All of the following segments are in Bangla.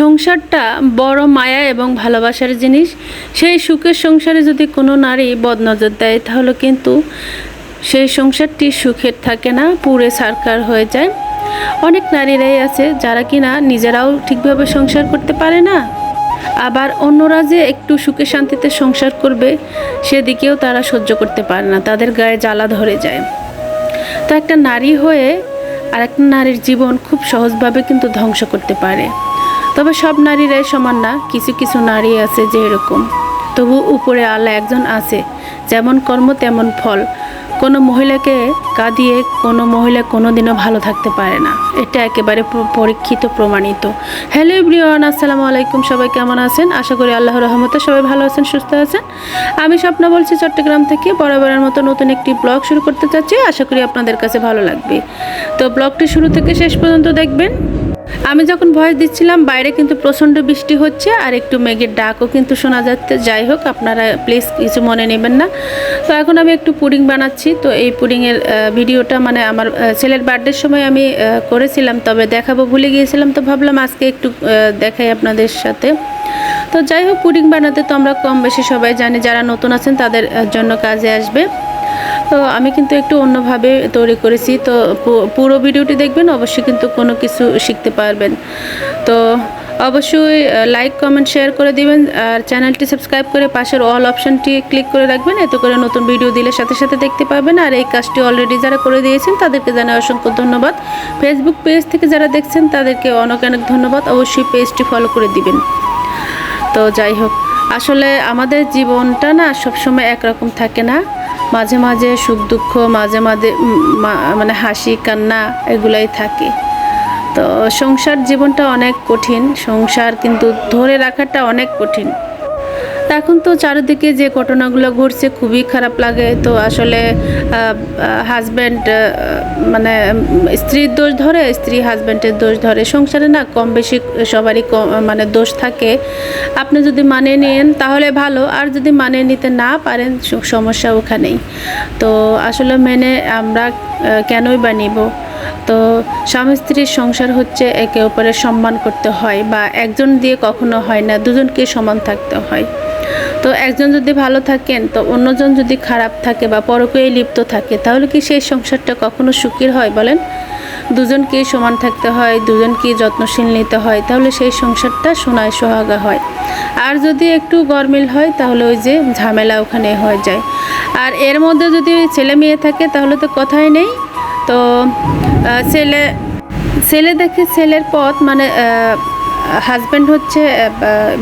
সংসারটা বড় মায়া এবং ভালোবাসার জিনিস। সেই সুখের সংসারে যদি কোনো নারী বদনজর দেয়, তাহলে কিন্তু সেই সংসারটি সুখের থাকে না পুরে সারকার হয়ে যায়। অনেক নারীরাই আছে যারা কিনা নিজেরাও ঠিকভাবে সংসার করতে পারে না, আবার অন্যরা যে একটু সুখে শান্তিতে সংসার করবে, সেদিকেও তারা সহ্য করতে পারে না, তাদের গায়ে জ্বালা ধরে যায়। তো একটা নারী হয়ে আর একটা নারীর জীবন খুব সহজভাবে কিন্তু ধ্বংস করতে পারে। তবে সব নারীরাই সমান না, কিছু কিছু নারী আছে যে এরকম তবু উপরে আল্লাহ একজন আছে, যেমন কর্ম তেমন ফল। কোনো মহিলাকে কাঁদিয়ে কোনো মহিলা কোনো দিনও ভালো থাকতে পারে না। এটা একেবারে পরীক্ষিত, প্রমাণিত। হ্যালো এভরিওয়ান, আসসালামু আলাইকুম। সবাই কেমন আছেন? আশা করি আল্লাহ রহমতে সবাই ভালো আছেন, সুস্থ আছেন। আমি স্বপ্ন বলছি চট্টগ্রাম থেকে। বরাবরের মতো নতুন একটি ব্লগ শুরু করতে চাচ্ছি। আশা করি আপনাদের কাছে ভালো লাগবে। তো ব্লগটি শুরু থেকে শেষ পর্যন্ত দেখবেন। আমি যখন ভয়েস দিচ্ছিলাম, বাইরে কিন্তু প্রচণ্ড বৃষ্টি হচ্ছে আর একটু মেঘের ডাকও কিন্তু শোনা যাচ্ছে। যাই হোক, আপনারা প্লিজ কিছু মনে নেবেন না। তো এখন আমি একটু পুডিং বানাচ্ছি। তো এই পুডিংয়ের ভিডিওটা মানে আমার ছেলের বার্থডের সময় আমি করেছিলাম, তবে দেখাবো ভুলে গিয়েছিলাম। তো ভাবলাম আজকে একটু দেখাই আপনাদের সাথে। তো যাই হোক, পুডিং বানাতে তো আমরা কম বেশি সবাই জানি, যারা নতুন আছেন তাদের জন্য কাজে আসবে। তো আমি কিন্তু একটু অন্যভাবে তৈরি করেছি। তো পুরো ভিডিওটি দেখবেন, অবশ্যই কিন্তু কোনো কিছু শিখতে পারবেন। তো অবশ্যই লাইক কমেন্ট শেয়ার করে দিবেন আর চ্যানেলটি সাবস্ক্রাইব করে পাশের অল অপশনটি ক্লিক করে রাখবেন। এতে করে নতুন ভিডিও দিলে সাথে সাথে দেখতে পাবেন। আর এই কাজটি অলরেডি যারা করে দিয়েছেন, তাদেরকে জানাই অসংখ্য ধন্যবাদ। ফেসবুক পেজ থেকে যারা দেখছেন, তাদেরকে অনেক অনেক ধন্যবাদ। অবশ্যই পেজটি ফলো করে দিবেন। তো যাই হোক, আসলে আমাদের জীবনটা না সবসময় একরকম থাকে না। মাঝে মাঝে সুখ দুঃখ, মাঝে মাঝে মানে হাসি, কান্না এগুলাই থাকে। তো সংসার জীবনটা অনেক কঠিন। সংসার কিন্তু ধরে রাখাটা অনেক কঠিন। তা এখন তো চারিদিকে যে ঘটনাগুলো ঘটছে খুবই খারাপ লাগে। তো আসলে হাজব্যান্ড মানে স্ত্রীর দোষ ধরে, স্ত্রী হাজব্যান্ডের দোষ ধরে। সংসারে না কম বেশি সবারই মানে দোষ থাকে। আপনি যদি মানিয়ে নেন তাহলে ভালো, আর যদি মানিয়ে নিতে না পারেন সমস্যা ওখানেই। তো আসলে মেনে আমরা কেনই বা নিব? তো স্বামী স্ত্রীর সংসার হচ্ছে একে অপরের সম্মান করতে হয়, বা একজন দিয়ে কখনো হয় না, দুজনকে সমান থাকতে হয়। তো একজন যদি ভালো থাকেন, তো অন্যজন যদি খারাপ থাকে বা পরকেই লিপ্ত থাকে, তাহলে কি সেই সংসারটা কখনো সুখের হয় বলেন? দুজনকেই সমান থাকতে হয় দুজনকেই যত্নশীল নিতে হয়, তাহলে সেই সংসারটা সোনায় সোহাগা হয়। আর যদি একটু গরমিল হয়, তাহলে ওই যে ঝামেলা ওখানে হয়ে যায়। আর এর মধ্যে যদি ছেলে মেয়ে থাকে, তাহলে তো কথাই নেই। তো ছেলে ছেলে দেখে ছেলের পথ মানে হাজব্যান্ড হচ্ছে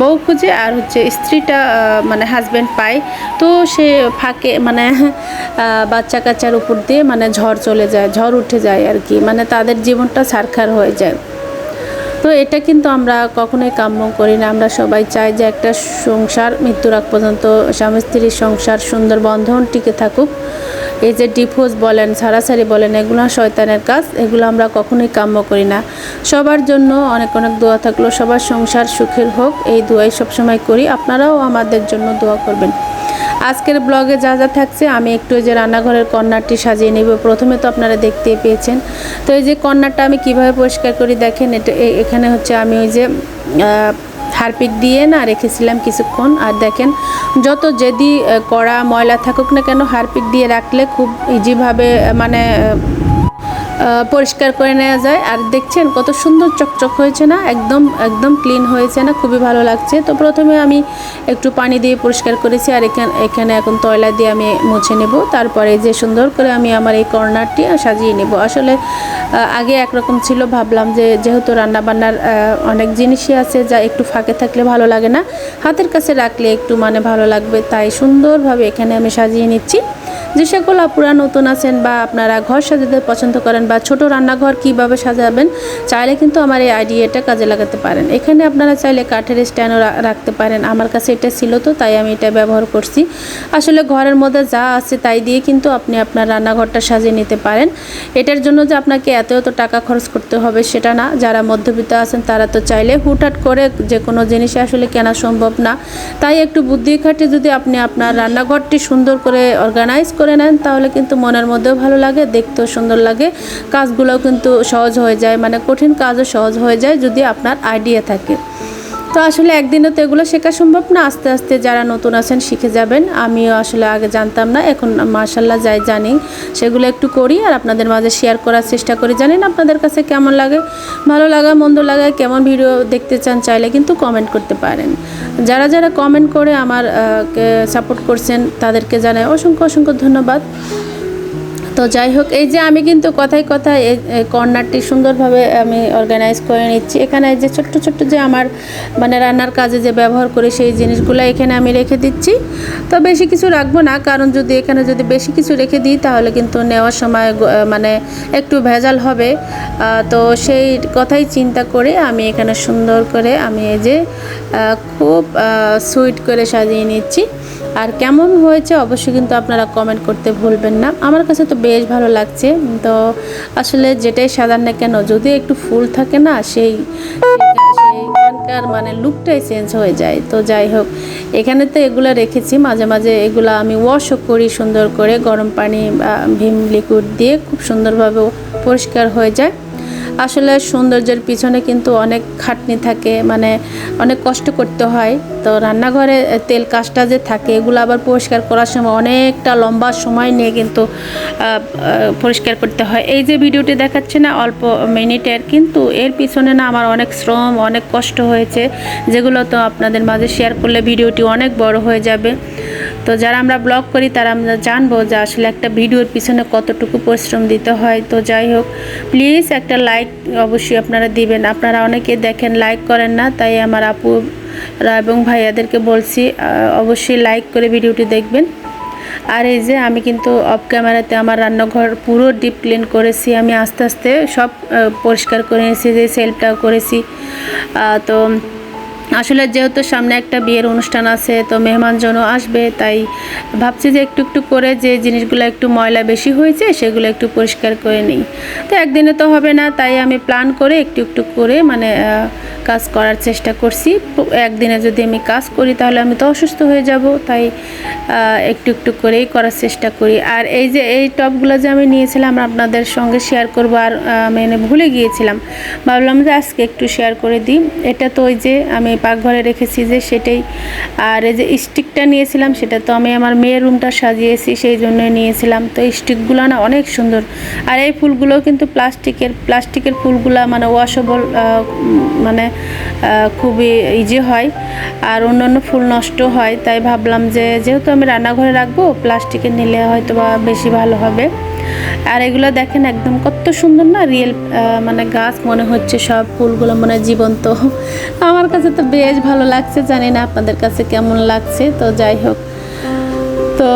বউ খুঁজে আর হচ্ছে স্ত্রীটা মানে হাজব্যান্ড পায়। তো সে ফাঁকে মানে বাচ্চা কাচ্চার উপর দিয়ে মানে ঝড় চলে যায়, ঝড় উঠে যায় আর কি। মানে তাদের জীবনটা ছারখার হয়ে যায়। তো এটা কিন্তু আমরা কখনোই কাম্য করি না। আমরা সবাই চাই যে একটা সংসার মৃত্যুর আগ পর্যন্ত স্বামী স্ত্রীর সংসার সুন্দর বন্ধন টিকে থাকুক। এই যে ডিভোর্স বলেন, সারাসারি বলেন, এগুলো শয়তানের কাজ, এগুলো আমরা কখনোই কাম্য করি না। সবার জন্য অনেক অনেক দোয়া থাকল, সবার সংসার সুখের হোক, এই দোয়াই সবসময় করি। আপনারাও আমাদের জন্য দোয়া করবেন। আজকের ব্লগে যা যা থাকছে, আমি একটু যে রান্নাঘরের কর্নারটি সাজিয়ে নেব। প্রথমে তো আপনারা দেখতেই পেয়েছেন। তো এই যে কর্নারটা আমি কীভাবে পরিষ্কার করি দেখেন, এটা এখানে হচ্ছে আমি ওই যে হারপিক দিয়ে না রেখেছিলাম কিছুক্ষণ। আর দেখেন, যত যেদি কড়া, ময়লা থাকুক না কেন, হারপিক দিয়ে রাখলে খুব ইজিভাবে মানে পরিষ্কার করে নেওয়া যায়। আর দেখছেন কত সুন্দর চকচক হয়েছে না? একদম একদম ক্লিন হয়েছে না? খুবই ভালো লাগছে। তো প্রথমে আমি একটু পানি দিয়ে পরিষ্কার করেছি আর এখানে এখানে এখন তয়লা দিয়ে আমি মুছে নেব। তারপরে যে সুন্দর করে আমি আমার এই কর্নারটি সাজিয়ে নেব। আসলে আগে একরকম ছিল। ভাবলাম যে যেহেতু রান্নাবান্নার অনেক জিনিসই আছে, যা একটু ফাঁকে থাকলে ভালো লাগে না। হাতের কাছে রাখলে একটু মানে ভালো লাগবে। তাই সুন্দরভাবে এখানে আমি সাজিয়ে নিচ্ছি। যে সকল আপুরা নতুন আছেন বা আপনারা ঘর সাজাতে পছন্দ করেন বা ছোট রান্নাঘর কীভাবে সাজাবেন, চাইলে কিন্তু আমার এই আইডিয়াটা কাজে লাগাতে পারেন। এখানে আপনারা চাইলে কাঠের স্ট্যান্ডও রাখতে পারেন। আমার কাছে এটা ছিল তো, তাই আমি এটা ব্যবহার করছি। আসলে ঘরের মধ্যে যা আছে তাই দিয়ে কিন্তু আপনি আপনার রান্নাঘরটা সাজিয়ে নিতে পারেন। এটার জন্য যে আপনাকে এত এত টাকা খরচ করতে হবে সেটা না। যারা মধ্যবিত্ত আছেন তারা তো চাইলে হুটহাট করে যে কোনো জিনিসে আসলে কেনা সম্ভব না। তাই একটু বুদ্ধি খাটে যদি আপনি আপনার রান্নাঘরটি সুন্দর করে অর্গানাইজ করে নেন, তাহলে কিন্তু মনের মধ্যেও ভালো লাগে, দেখতেও সুন্দর লাগে। কাজগুলোও কিন্তু সহজ হয়ে যায় মানে কঠিন কাজও সহজ হয়ে যায় যদি আপনার আইডিয়া থাকে। তো আসলে একদিনে তো এগুলো শেখা সম্ভব না। আস্তে আস্তে যারা নতুন আছেন শিখে যাবেন। আমিও আসলে আগে জানতাম না, এখন মার্শাল্লাহ যাই জানি। সেগুলো একটু করি আর আপনাদের মাঝে শেয়ার করার চেষ্টা করি। জানি না আপনাদের কাছে কেমন লাগে? ভালো লাগা, মন্দ লাগা, কেমন ভিডিও দেখতে চান চাইলে কিন্তু কমেন্ট করতে পারেন। যারা যারা কমেন্ট করে আমার সাপোর্ট করছেন তাদেরকে জানাই অসংখ্য অসংখ্য ধন্যবাদ। তো যাই হোক, এই যে আমি কিন্তু কথায় কথায় এই কর্নারটি সুন্দরভাবে আমি অর্গানাইজ করে নিচ্ছি। এখানে যে ছোট্ট ছোট্ট যে আমার মানে রান্নার কাজে যে ব্যবহার করি সেই জিনিসগুলো এখানে আমি রেখে দিচ্ছি। তো বেশি কিছু রাখব না, কারণ যদি এখানে যদি বেশি কিছু রেখে দিই তাহলে কিন্তু নেওয়ার সময় মানে একটু ভেজাল হবে। তো সেই কথাই চিন্তা করে আমি এখানে সুন্দর করে আমি এই যে খুব সুইট করে সাজিয়ে নিচ্ছি। আর কেমন হয়েছে অবশ্যই কিন্তু আপনারা কমেন্ট করতে ভুলবেন না। আমার কাছে তো বেশ ভালো লাগছে। তো আসলে যেটাই সাজান না কেন, যদি একটু ফুল থাকে না, সেই সেইখানকার মানে লুকটাই চেঞ্জ হয়ে যায়। তো যাই হোক, এখানে তো এগুলো রেখেছি। মাঝে মাঝে এগুলো আমি ওয়াশও করি সুন্দর করে। গরম পানি বা ভিম লিকুইড দিয়ে খুব সুন্দরভাবে পরিষ্কার হয়ে যায়। আসলে সৌন্দর্যের পিছনে কিন্তু অনেক খাটনি থাকে মানে অনেক কষ্ট করতে হয়। তো রান্নাঘরে তেল কাজটা যে থাকে, এগুলো আবার পরিষ্কার করার সময় অনেকটা লম্বা সময় নিয়ে কিন্তু পরিষ্কার করতে হয়। এই যে ভিডিওটি দেখাচ্ছে না, অল্প মিনিটের, কিন্তু এর পিছনে না আমার অনেক শ্রম, অনেক কষ্ট হয়েছে, যেগুলো তো আপনাদের মাঝে শেয়ার করলে ভিডিওটি অনেক বড় হয়ে যাবে। তো যারা আমরা ব্লগ করি, তারা আমরা জানব যে আসলে একটা ভিডিওর পিছনে কতটুকু পরিশ্রম দিতে হয়। তো যাই হোক প্লিজ একটা লাইক অবশ্যই আপনারা দিবেন। আপনারা অনেকে দেখেন লাইক করেন না, তাই আমার আপুরা এবং ভাইয়াদেরকে বলছি অবশ্যই লাইক করে ভিডিওটি দেখবেন। আর এই যে আমি কিন্তু অফ ক্যামেরাতে আমার রান্নাঘর পুরো ডিপ ক্লিন করেছি। আমি আস্তে আস্তে সব পরিষ্কার করে নিয়েছি, যে সেলফটাও করেছি। তো আসলে যেহেতু সামনে একটা বিয়ের অনুষ্ঠান আছে, তো মেহমানজনও আসবে, তাই ভাবছি যে একটু একটু করে যে জিনিসগুলো একটু ময়লা বেশি হয়েছে, সেগুলো একটু পরিষ্কার করে নিই। তো একদিনে তো হবে না, তাই আমি প্ল্যান করে একটু একটু করে মানে কাজ করার চেষ্টা করছি। একদিনে যদি আমি কাজ করি, তাহলে আমি তো অসুস্থ হয়ে যাব, তাই একটু একটু করেই করার চেষ্টা করি। আর এই যে, এই টপগুলো যে আমি নিয়েছিলাম, আপনাদের সঙ্গে শেয়ার করব, আর এনে ভুলে গিয়েছিলাম। ভাবলাম যে আজকে একটু শেয়ার করে দিই। এটা তো ওই যে, আমি পাকঘরে রেখেছি যে সেটাই। আর এই যে স্টিকটা নিয়েছিলাম, সেটা তো আমি আমার মেয়ের রুমটা সাজিয়েছি, সেই জন্য নিয়েছিলাম। তো স্টিকগুলো না অনেক সুন্দর। আর এই ফুলগুলো কিন্তু প্লাস্টিকের প্লাস্টিকের ফুলগুলো মানে ওয়াশেবল মানে খুবই ইজি হয়। আর অন্যান্য ফুল নষ্ট হয়, তাই ভাবলাম যে যেহেতু আমি রান্নাঘরে রাখব প্লাস্টিকের নিলে হয়তো বা বেশি ভালো হবে। আর এগুলো দেখেন একদম কত সুন্দর না রিয়েল মানে গাছ মনে হচ্ছে সব ফুলগুলো মনে জীবন্ত। আমার কাছে তো বেশ ভালো লাগছে, জানি না আপনাদের কাছে কেমন লাগছে, তো যাই হোক। তো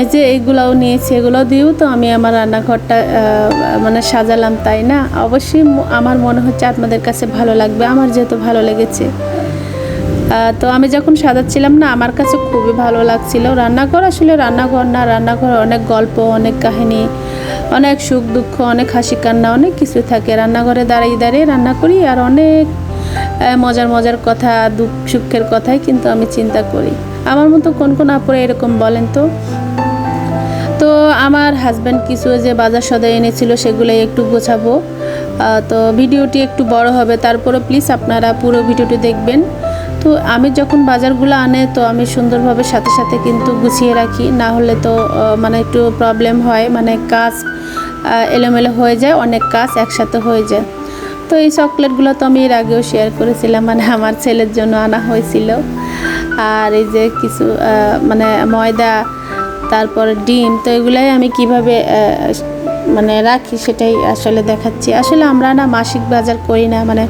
এই যে এইগুলাও নিয়েছি, এগুলো দিয়েও তো আমি আমার রান্নাঘরটা মানে সাজালাম, তাই না? অবশ্যই আমার মনে হচ্ছে আপনাদের কাছে ভালো লাগবে, আমার যেহেতু ভালো লেগেছে। তো আমি যখন সাজাচ্ছিলাম না, আমার কাছে খুবই ভালো লাগছিল। রান্নাঘর আসলে রান্নাঘর না, রান্নাঘর অনেক গল্প, অনেক কাহিনী, অনেক সুখ, দুঃখ, অনেক হাসি, কান্না, অনেক কিছু থাকে। রান্নাঘরে দাঁড়িয়ে দাঁড়িয়ে রান্না করি আর অনেক মজার মজার কথা, দুঃখ, সুখের কথাই কিন্তু আমি চিন্তা করি। আমার মতো কোন কোন আপুরে এরকম বলেন তো? তো আমার হাজব্যান্ড কিছু যে বাজার সদাই এনেছিল সেগুলোই একটু গোছাবো। তো ভিডিওটি একটু বড় হবে তারপরে প্লিজ আপনারা পুরো ভিডিওটি দেখবেন। তো আমি যখন বাজারগুলো আনে, তো আমি সুন্দরভাবে সাথে সাথে কিন্তু গুছিয়ে রাখি। না হলে তো মানে একটু প্রবলেম হয় মানে কাজ এলোমেলো হয়ে যায়, অনেক কাজ একসাথে হয়ে যায়। তো এই চকলেটগুলো তো আমি এর আগেও শেয়ার করেছিলাম মানে আমার ছেলের জন্য আনা হয়েছিল। আর এই যে কিছু মানে ময়দা, তারপর ডিম, তো এগুলাই আমি কীভাবে মানে রাখি সেটাই আসলে দেখাচ্ছি। আসলে আমরা না মাসিক বাজার করি না মানে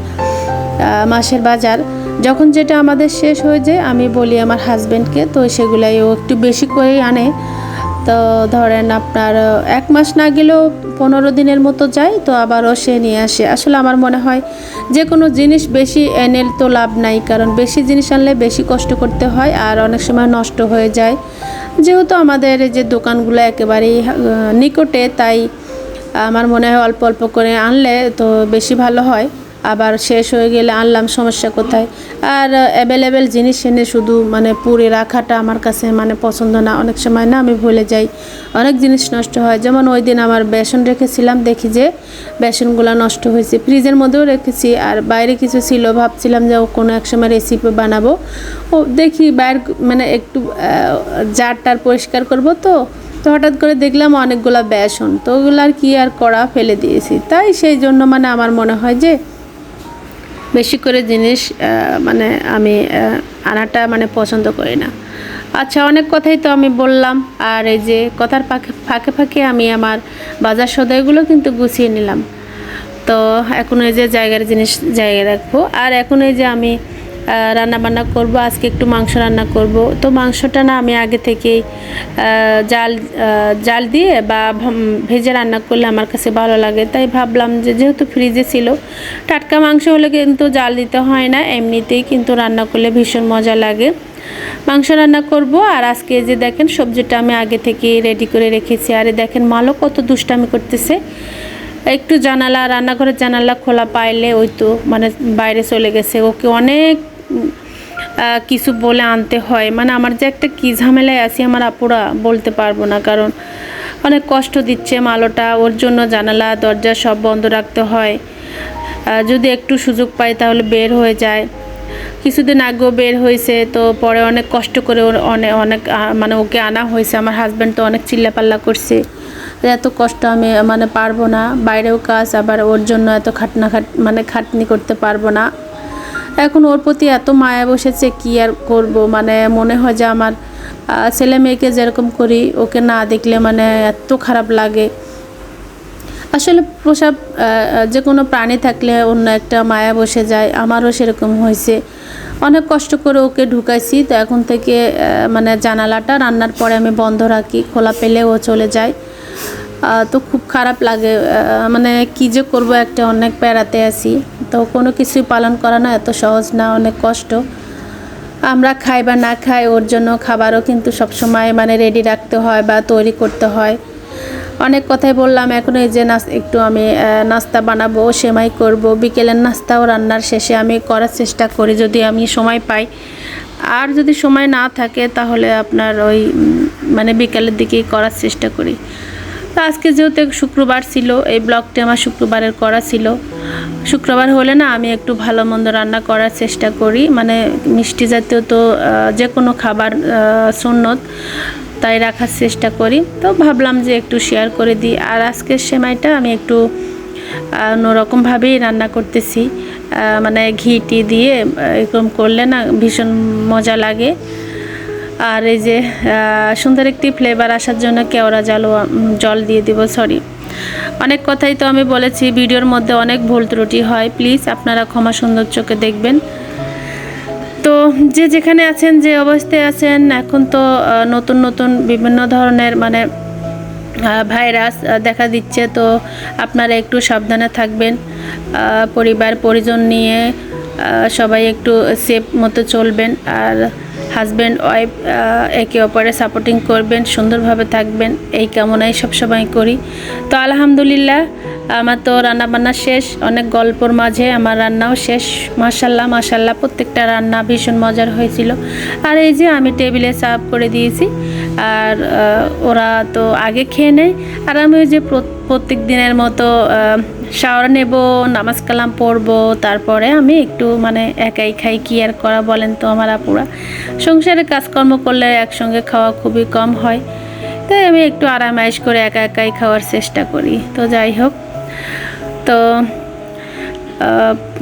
মাসের বাজার। যখন যেটা আমাদের শেষ হয়ে যায়, আমি বলি আমার হাজব্যান্ডকে তো সেগুলাই ও একটু বেশি করেই আনে। তো ধরেন আপনার এক মাস না গেলেও পনেরো দিনের মতো যায়, তো আবারও সে নিয়ে আসে। আসলে আমার মনে হয় যে কোনো জিনিস বেশি এনে তো লাভ নাই, কারণ বেশি জিনিস আনলে বেশি কষ্ট করতে হয় আর অনেক সময় নষ্ট হয়ে যায়। যেহেতু আমাদের যে দোকানগুলো একেবারেই নিকটে, তাই আমার মনে হয় অল্প অল্প করে আনলে তো বেশি ভালো হয়। আবার শেষ হয়ে গেলে আনলাম সমস্যা কোথায়? আর অ্যাভেলেবেল জিনিস এনে শুধু মানে পুরে রাখাটা আমার কাছে মানে পছন্দ না। অনেক সময় না আমি ভুলে যাই। অনেক জিনিস নষ্ট হয়। যেমন ওই দিন আমার বেসন রেখেছিলাম, দেখি যে বেসনগুলো নষ্ট হয়েছে। ফ্রিজের মধ্যেও রেখেছি। আর বাইরে কিছু ছিল, ভাবছিলাম যে ও কোনো এক সময় রেসিপি বানাবো। ও দেখি বাইরে মানে একটু জারটার পরিষ্কার করব তো। তো হঠাৎ করে দেখলাম অনেকগুলো বেসন। তো ওগুলো আর কি আর করা ফেলে দিয়েছি। তাই সেই জন্য মানে আমার মনে হয় যে বেশি করে জিনিস মানে আমি আনাটা মানে পছন্দ করি না। আচ্ছা অনেক কথাই তো আমি বললাম। আর এই যে কথার ফাঁকে ফাঁকে ফাঁকে আমি আমার বাজার সদাইগুলো কিন্তু গুছিয়ে নিলাম। তো এখন এই যে জায়গার জিনিস জায়গায় রাখব। আর এখন এই যে আমি রান্না বান্না করব, আজকে একটু মাংস রান্না করব। তো মাংসটা না আমি আগে থেকেই জাল জাল দিয়ে বা ভেজে রান্না করলে আমার কাছে ভালো লাগে। তাই ভাবলাম যে যেহেতু ফ্রিজে ছিল, টাটকা মাংস হলে কিন্তু জাল দিতে হয় না, এমনিতেই কিন্তু রান্না করলে ভীষণ মজা লাগে। মাংস রান্না করব, আর আজকে যে দেখেন সবজিটা আমি আগে থেকে রেডি করে রেখেছি। আর দেখেন মালও কত দুষ্টামি করতেছে। একটু জানালা, রান্নাঘরের জানালা খোলা পাইলে ওই তো মানে বাইরে চলে গেছে। ওকে অনেক কিছু বলে আনতে হয়। মানে আমার যে একটা কী ঝামেলায় আছি আমার আপুরা বলতে পারব না, কারণ অনেক কষ্ট দিচ্ছে মালোটা, ওর জন্য জানালা, দরজা সব বন্ধ রাখতে হয়। যদি একটু সুযোগ পাই তাহলে বের হয়ে যায়। কিছুদিন আগেও বের হয়েছে, তো পরে অনেক কষ্ট করে ওর অনেক অনেক মানে ওকে আনা হয়েছে। আমার হাজব্যান্ড তো অনেক চিল্লাপাল্লা করছে। এত কষ্ট আমি মানে পারব না। বাইরেও কাজ, আবার ওর জন্য এত খাটনা খাট মানে খাটনি করতে পারব না। এখন ওর প্রতি এত মায়া বসেছে, কি আর করব? মানে মনে হয় যে আমার ছেলে মেয়েকে যেরকম করি, ওকে না দেখলে মানে এত খারাপ লাগে। আসলে প্রসাব যে কোনো প্রাণী থাকলে অন্য একটা মায়া বসে যায়, আমারও সেরকম হয়েছে। অনেক কষ্ট করে ওকে ঢুকাইছি, তো এখন থেকে মানে জানালাটা রান্নার পরে আমি বন্ধ রাখি, খোলা পেলে ও চলে যায়। তো খুব খারাপ লাগে। মানে কি যে করব, একটা অনেক প্যারাতে আছি। তো কোনো কিছুই পালন করা না, এত সহজ না, অনেক কষ্ট। আমরা খাই বা না খাই, ওর জন্য খাবারও কিন্তু সবসময় মানে রেডি রাখতে হয় বা তৈরি করতে হয়। অনেক কথাই বললাম, এখন এই যে নাস একটু আমি নাস্তা বানাবো, সেমাই করব। বিকেলের নাস্তাও রান্নার শেষে আমি করার চেষ্টা করি, যদি আমি সময় পাই। আর যদি সময় না থাকে, তাহলে আপনার ওই মানে বিকেলের দিকেই করার চেষ্টা করি। তো আজকে যেহেতু শুক্রবার ছিল, এই ব্লগটি আমার শুক্রবারের করা ছিল। শুক্রবার হলে না আমি একটু ভালো মন্দ রান্না করার চেষ্টা করি। মানে মিষ্টি জাতীয় তো যে কোনো খাবার সুন্নত, তাই রাখার চেষ্টা করি। তো ভাবলাম যে একটু শেয়ার করে দিই। আর আজকের সেমাইটা আমি একটু অন্যরকমভাবেই রান্না করতেছি। মানে ঘি টি দিয়ে এরকম করলে না ভীষণ মজা লাগে। আর এই যে সুন্দর একটি ফ্লেভার আসার জন্য কেওড়া জল জল দিয়ে দিব সরি অনেক কথাই তো আমি বলেছি, ভিডিওর মধ্যে অনেক ভুল ত্রুটি হয় প্লিজ আপনারা ক্ষমা সুন্দর চোখে দেখবেন। তো যে যেখানে আছেন, যে অবস্থায় আছেন, এখন তো নতুন নতুন বিভিন্ন ধরনের মানে ভাইরাস দেখা দিচ্ছে, তো আপনারা একটু সাবধানে থাকবেন। পরিবার, পরিজন নিয়ে সবাই একটু সেফ মতো চলবেন। আর হাজব্যান্ড ওয়াইফ একে অপরে সাপোর্টিং করবেন, সুন্দরভাবে থাকবেন, এই কামনাই সব সবসময় করি। তো আলহামদুলিল্লাহ, আমার তো রান্নাবান্না শেষ, অনেক গল্পর মাঝে আমার রান্নাও শেষ। মাসাল্লাহ মাসাল্লাহ প্রত্যেকটা রান্না ভীষণ মজার হয়েছিল। আর এই যে আমি টেবিলে সার্ভ করে দিয়েছি আর ওরা তো আগে খেয়ে নেয়। আর আমি ওই যে প্রত্যেক দিনের মতো শাওয়ার নেব, নামাজ কালাম পড়ব, তারপরে আমি একটু মানে একাই খাই, কি আর করা বলেন তো আমার আপুরা। সংসারে কাজকর্ম করলে একসঙ্গে খাওয়া খুবই কম হয়। তাই আমি একটু আরামাইশ করে একা একাই খাওয়ার চেষ্টা করি। তো যাই হোক। তো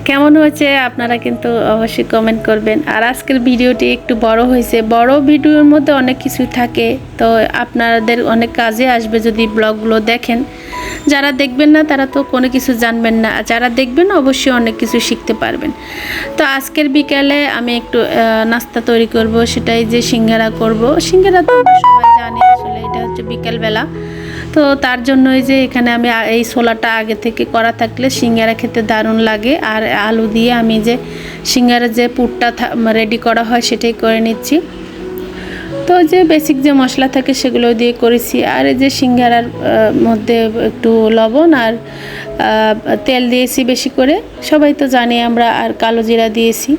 কেমন হয়েছে আপনারা কিন্তু অবশ্যই কমেন্ট করবেন। আর আজকের ভিডিওটি একটু বড় হয়েছে। বড় ভিডিওর মধ্যে অনেক কিছু থাকে। তো আপনাদের অনেক কাজে আসবে যদি ব্লগগুলো দেখেন। যারা দেখবেন না, তারা তো কোনো কিছু জানবেন না। যারা দেখবেন, অবশ্যই অনেক কিছু শিখতে পারবেন। তো আজকের বিকালে আমি একটু নাস্তা তৈরি করব। সেটাই যে সিঙ্গারা করব। সিঙ্গারা তো সবাই জানি, আসলে এটা হচ্ছে বিকেলবেলা। তো তার জন্যই যে এখানে আমি এই ছোলাটা আগে থেকে করা থাকলে সিঙ্গারা খেতে দারুণ লাগে। আর আলু দিয়ে আমি যে সিঙ্গারা যে পুরটা রেডি করা হয় সেটাই করে নিচ্ছি। তো যে বেসিক যে মশলা থাকে সেগুলো দিয়ে করেছি। আর এই যে সিঙ্গারার মধ্যে একটু লবণ আর তেল দিয়েছি বেশি করে। সবাই তো জানি আমরা আর কালো জিরা দিয়েছি।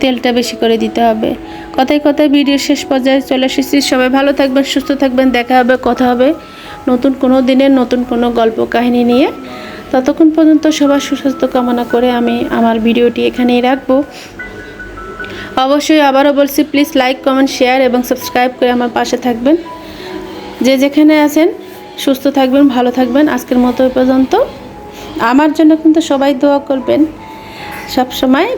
তেলটা বেশি করে দিতে হবে। কথায় কথায় ভিডিও শেষ পর্যায়ে চলে এসেছি। সবাই ভালো থাকবেন, সুস্থ থাকবেন। দেখা হবে, কথা হবে। নতুন কোনো দিনের নতুন কোনো গল্প কাহিনী নিয়ে, ততক্ষণ পর্যন্ত সবার সুস্বাস্থ্য কামনা করে আমি আমার ভিডিওটি এখানেই রাখব। অবশ্যই আবারও বলছি প্লিজ লাইক কমেন্ট শেয়ার এবং সাবস্ক্রাইব করে আমার পাশে থাকবেন। যে যেখানে আছেন, সুস্থ থাকবেন, ভালো থাকবেন। আজকের মতো পর্যন্ত। আমার জন্য কিন্তু সবাই দোয়া করবেন। সব সময়